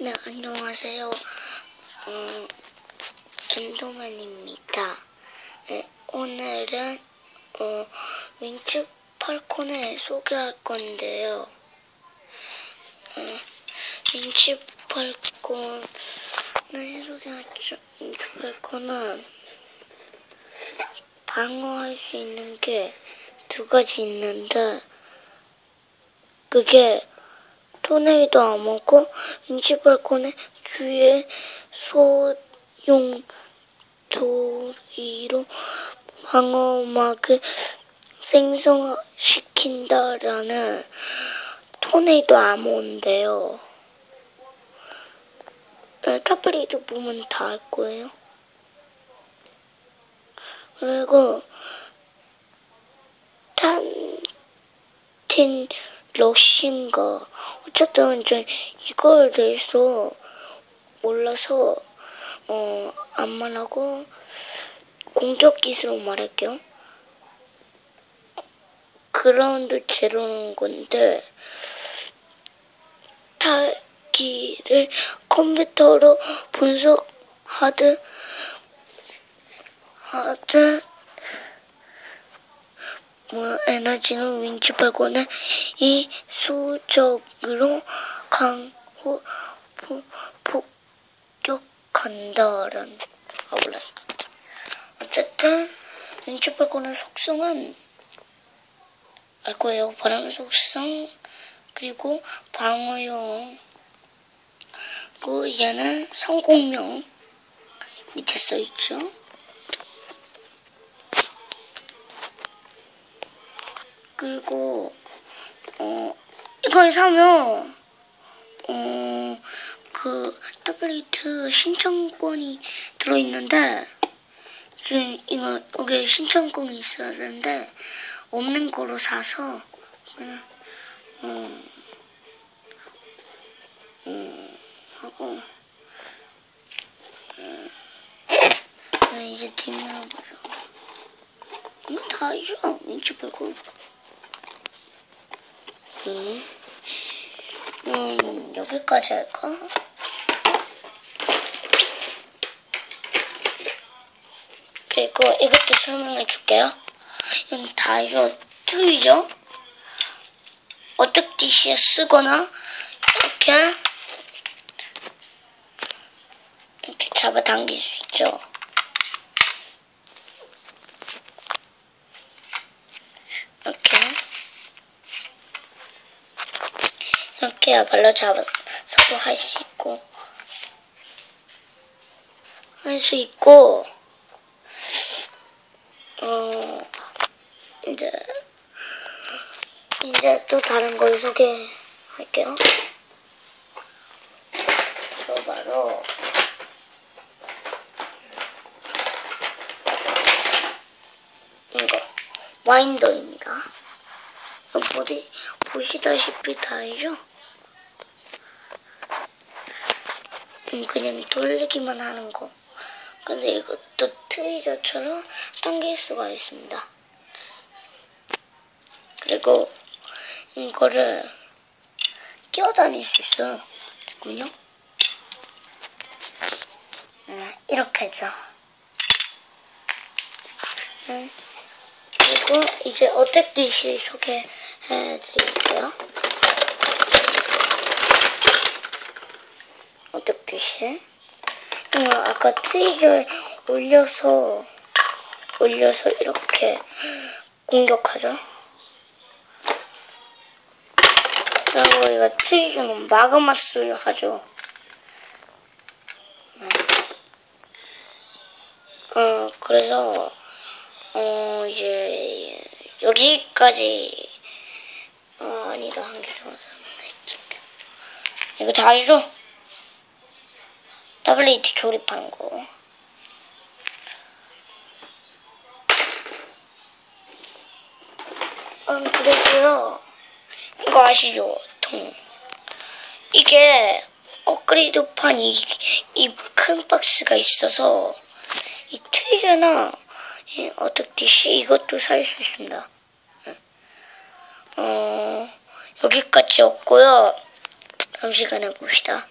네, 안녕하세요. 음, 엔더맨입니다. 네, 오늘은 어, 윈츠 팔콘을 소개할 건데요. 어, 팔콘을 소개하죠. 윈츠 팔콘은 방어할 수 있는 게 두 가지 있는데 그게 토네이도 암호고 윈치발콘의 주위에 소용 도리로 방어막을 생성시킨다라는 토네이도 암호인데요. 네, 타블릿 보면 다 알 거예요. 그리고 탄틴 러쉬인가 어쨌든 저 이걸 대해서 몰라서 어 안 말하고 공격 기술로 말할게요. 그라운드 제로는 건데 타기를 컴퓨터로 분석하듯 하듯 뭐 에너지는 윈치 발권을 이 수적으로 강호 포, 폭격한다라는 아 몰라 어쨌든 윈치 발권의 속성은 알 거예요 바람 속성 그리고 방어용 그 얘는 성공용 밑에 써 있죠. 그리고 어 이걸 사면 어 그 타블릿 신청권이 들어있는데 지금 이거 여기 신청권이 있어야 되는데 없는 거로 사서 그냥 음, 음 하고 음, 이제 뒷면을 보죠. 이거 다 알죠? 윈치 빼고. 음, 음, 여기까지 할까? 그리고 이것도 설명해 줄게요. 이건 다이소 트위죠? 어떻게 시에 쓰거나 이렇게 이렇게 잡아당길 수 있죠. 이렇게 이렇게야말로 잡아서도 할 수 있고 할 수 있고 어 이제 이제 또 다른 걸 소개할게요. 저 바로 이거 와인더입니다. 보시, 보시다시피 다 알죠? 음, 그냥 돌리기만 하는 거. 근데 이것도 트위저처럼 당길 수가 있습니다. 그리고 이거를 끼어다닐 수 있어요. 잠깐요. 네, 이렇게 하죠. 네. 그리고 이제 어택디시 소개해드릴게요. 어택디시. 음, 아까 트위저에 올려서 올려서 이렇게 공격하죠. 그리고 이거 트위저는 마그마스를 하죠. 네. 어, 그래서 어, 이제, 여기까지, 어, 아니다, 한 개 더. 이거 다 알죠? 타블릿 조립한 거. 음, 그리고요, 이거 아시죠? 통. 이게, 업그레이드판이 이큰 박스가 있어서, 이 트위저나, 예, 어떻듯이 이것도 살 수 있습니다. 어, 여기까지 없고요. 다음 시간에 봅시다.